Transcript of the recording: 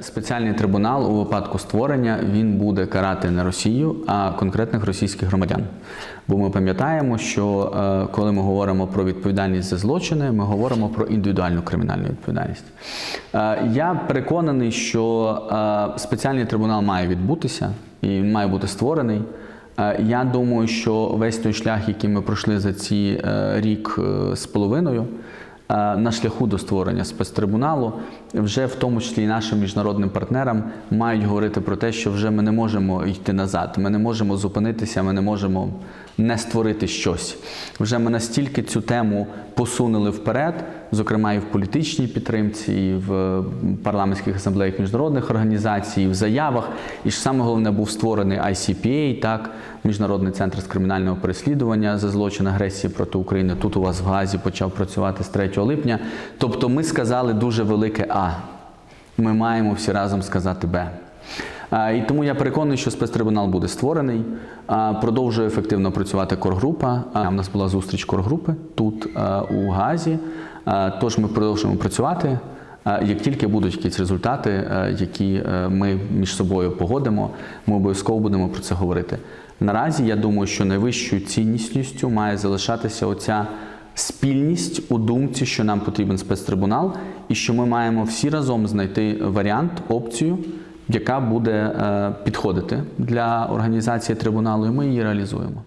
Спеціальний трибунал у випадку створення він буде карати не Росію, а конкретних російських громадян. Бо ми пам'ятаємо, що е, коли ми говоримо про відповідальність за злочини, ми говоримо про індивідуальну кримінальну відповідальність. Е, Я переконаний, що е, спеціальний трибунал має відбутися і він має бути створений. Я думаю, що весь той шлях, який ми пройшли за ці рік з половиною, на шляху до створення спецтрибуналу, вже в тому числі і нашим міжнародним партнерам мають говорити про те, що вже ми не можемо йти назад, ми не можемо зупинитися, ми не можемо не створити щось. Вже ми настільки цю тему посунули вперед, зокрема і в політичній підтримці, і в парламентських асамблеях міжнародних організацій, і в заявах. І ж саме головне був створений ICPA, так, Міжнародний центр з кримінального переслідування за злочин агресії проти України. Тут у вас в Газі почав працювати з 3 липня. Тобто ми сказали дуже велике А. Ми маємо всі разом сказати Б. І тому я переконаний, що спецтрибунал буде створений. Продовжує ефективно працювати коргрупа. У нас була зустріч коргрупи тут у Газі. А, Тож ми продовжуємо працювати. Як тільки будуть якісь результати, е, які е, ми між собою погодимо, ми обов'язково будемо про це говорити. Наразі я думаю, що найвищою цінністю має залишатися оця спільність у думці, що нам потрібен спецтрибунал, і що ми маємо всі разом знайти варіант, опцію, яка буде е, підходити для організації трибуналу, і ми її реалізуємо.